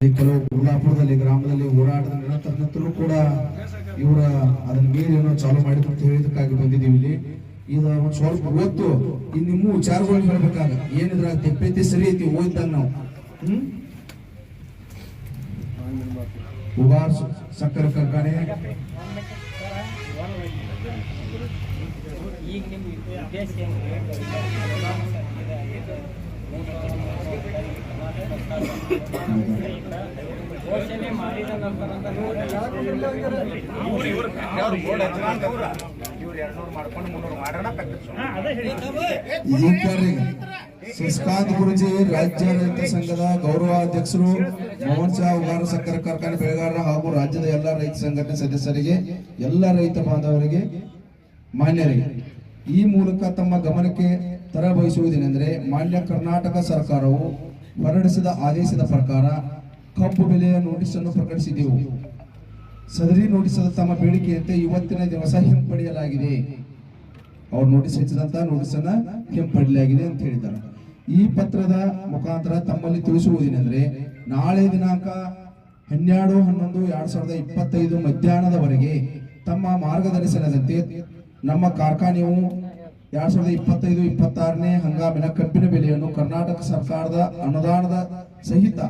ಈ ಕೆಲವು ಗುರುಲಾಪುರದಲ್ಲಿ ಗ್ರಾಮದಲ್ಲಿ ಹೋರಾಟದ ನಿರಂತರ ಕೂಡ ಇವರ ಅದನ್ನ ಮೇಲೆ ಏನೋ ಚಾಲು ಮಾಡಿದ್ರು ಅಂತ ಹೇಳಿದಕ್ಕಾಗಿ ಬಂದಿದ್ದೀವಿ ಇಲ್ಲಿ. ಇದು ಒಂದು ಸ್ವಲ್ಪ ಓದ್ತು ಇನ್ ನಿಮ್ಮ ವಿಚಾರಗಳು ಹೇಳ್ಬೇಕಾಗ ಏನಿದ್ರ ತೆಪ್ಪೈತಿ ಸರಿ ಐತಿ ಓದ್ದಾಗ ನಾವು. ಹ್ಮ್? ಉಗಾರ್ ಸಕ್ಕರೆ ಕಾರ್ಖಾನೆ. ಈಗ ನಿಮ್ಮ ಉದ್ದೇಶ ಏನು ಶಶಿಕಾಂತ್ ಗುರುಜಿ, ರಾಜ್ಯ ರೈತ ಸಂಘದ ಗೌರವಾಧ್ಯಕ್ಷರು ಮೋಹನ್ ಶಾ ಉಗಾರ ಸಕ್ಕರೆ ಕಾರ್ಖಾನೆ ಬೆಳೆಗಾರರ ಹಾಗೂ ರಾಜ್ಯದ ಎಲ್ಲ ರೈತ ಸಂಘಟನೆ ಸದಸ್ಯರಿಗೆ, ಎಲ್ಲ ರೈತ ಬಾಂಧವರಿಗೆ, ಮಾನ್ಯರಿಗೆ. ಈ ಮೂಲಕ ತಮ್ಮ ಗಮನಕ್ಕೆ ತರಬಯಸುವುದೇನೆಂದರೆ ಮಾನ್ಯ ಕರ್ನಾಟಕ ಸರ್ಕಾರವು ಹೊರಡಿಸಿದ ಆದೇಶದ ಪ್ರಕಾರ ಕಬ್ಬು ಬೆಲೆಯ ನೋಟಿಸ್ ಅನ್ನು ಪ್ರಕಟಿಸಿದೆವು. ಸದರಿ ನೋಟಿಸದ ತಮ್ಮ ಬೇಡಿಕೆಯಂತೆ ಇವತ್ತಿನ ದಿವಸ ಹಿಂಪಡೆಯಲಾಗಿದೆ. ಅವ್ರು ನೋಟಿಸ್ ಹೆಚ್ಚಿದಂತ ನೋಟಿಸನ್ನ ಹಿಂಪಡೆಯಲಾಗಿದೆ ಅಂತ ಹೇಳಿದ್ದಾರೆ. ಈ ಪತ್ರದ ಮುಖಾಂತರ ತಮ್ಮಲ್ಲಿ ತಿಳಿಸುವುದೇನೆಂದ್ರೆ, ನಾಳೆ ದಿನಾಂಕ ಹನ್ನೆರಡು, ಹನ್ನೊಂದು, ಎರಡ್ ಸಾವಿರದ ಇಪ್ಪತ್ತೈದು ಮಧ್ಯಾಹ್ನದವರೆಗೆ ತಮ್ಮ ಮಾರ್ಗದರ್ಶನದಂತೆ ನಮ್ಮ ಕಾರ್ಖಾನೆಯು ಎರಡ್ ಸಾವಿರದ ಇಪ್ಪತ್ತೈದು, ಇಪ್ಪತ್ತಾರನೇ ಹಂಗಾಮಿನ ಕಬ್ಬಿನ ಬೆಲೆಯನ್ನು ಕರ್ನಾಟಕ ಸರ್ಕಾರದ ಅನುದಾನದ ಸಹಿತ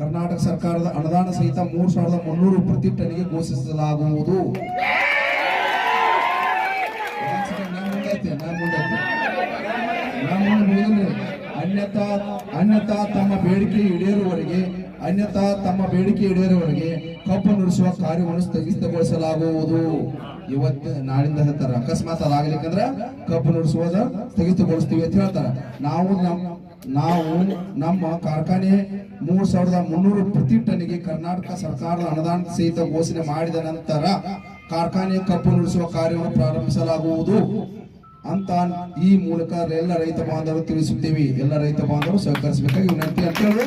ಕರ್ನಾಟಕ ಸರ್ಕಾರದ ಅನುದಾನ ಸಹಿತ ಮೂರು ಸಾವಿರದ ಮುನ್ನೂರು ಪ್ರತಿ ಟನ್ಗೆ ಘೋಷಿಸಲಾಗುವುದು. ಅನ್ಯಥಾ ಅನ್ಯಥಾ ತಮ್ಮ ಬೇಡಿಕೆ ಈಡೇರುವವರೆಗೆ, ಅನ್ಯತಾ ತಮ್ಮ ಬೇಡಿಕೆ ಈಡೇರುವವರೆಗೆ ಕಬ್ಬು ನುಡಿಸುವ ಕಾರ್ಯವನ್ನು ಸ್ಥಗಿತಗೊಳಿಸಲಾಗುವುದು. ಇವತ್ತು ನಾಳಿಂದ ಹೇಳ್ತಾರೆ, ಅಕಸ್ಮಾತ್ ಅದಾಗಲಿಕ್ಕಂದ್ರ ಕಬ್ಬು ನಡೆಸುವುದ ಸ್ಥಗಿತಗೊಳಿಸ್ತೀವಿ ಅಂತ ಹೇಳ್ತಾರ. ನಾವು ನಮ್ಮ ನಾವು ನಮ್ಮ ಕಾರ್ಖಾನೆ ಮೂರ್ ಸಾವಿರದ ಮುನ್ನೂರು ಪ್ರತಿ ಟನ್ನಿಗೆ ಕರ್ನಾಟಕ ಸರ್ಕಾರದ ಅನುದಾನ ಸಹಿತ ಘೋಷಣೆ ಮಾಡಿದ ನಂತರ ಕಾರ್ಖಾನೆ ಕಬ್ಬು ನುಡಿಸುವ ಕಾರ್ಯವನ್ನು ಪ್ರಾರಂಭಿಸಲಾಗುವುದು. ಅಂತ ಈ ಮೂಲಕ ಎಲ್ಲ ರೈತ ಬಾಂಧವರು ತಿಳಿಸುತ್ತೇವೆ. ಎಲ್ಲ ರೈತ ಬಾಂಧವರು ಸಹಕರಿಸಬೇಕಾಗಿ ವಿನಂತಿ ಅಂತ ಹೇಳಿ.